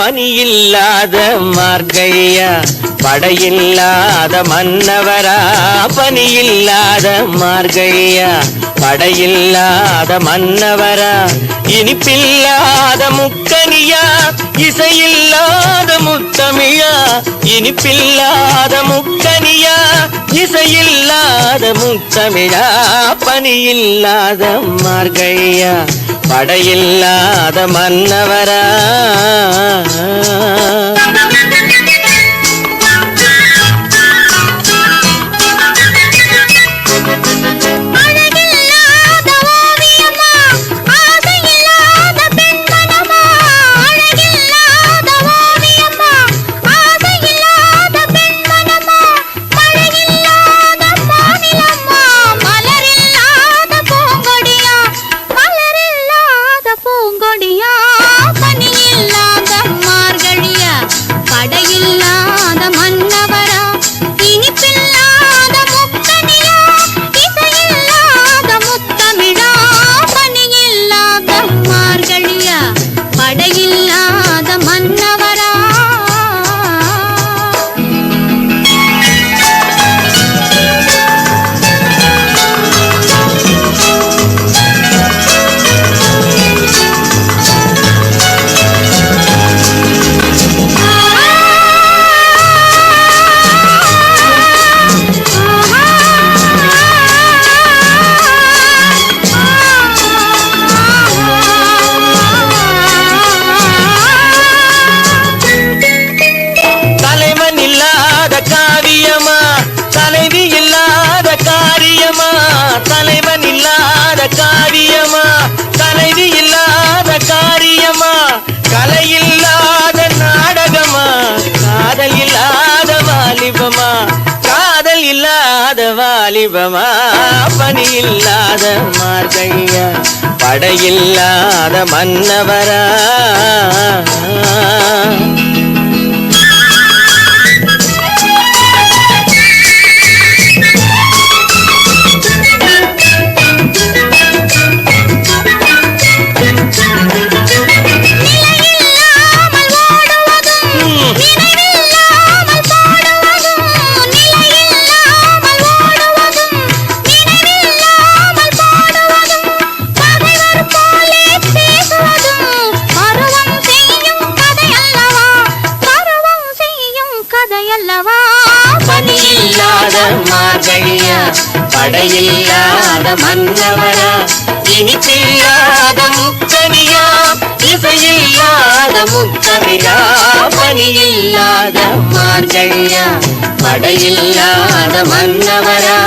பனியில்லாத மார்கையா படையில்லாத மன்னவரா பனியில்லாத மார்கையா படையில்லாத மன்னவரா இனிப்பில்லாத முக்கனியா இசையில்லாத முத்தமியா இனிப்பில்லாத முக்கனியா இசையில்லாத முத்தமிழா பனியில்லாத மார்கையா படையில்லாத மன்னவரா. படையில்லாத வாலிபமா பணி இல்லாத மார்கையா படையில்லாத மன்னவரா? மார்கழியா படையில்லாத மன்னவரா இனிப்பில்லாத முக்கனியா இசையில்லாத முத்தமிழா பணியில்லாத மார்கழியா படையில்லாத மன்னவரா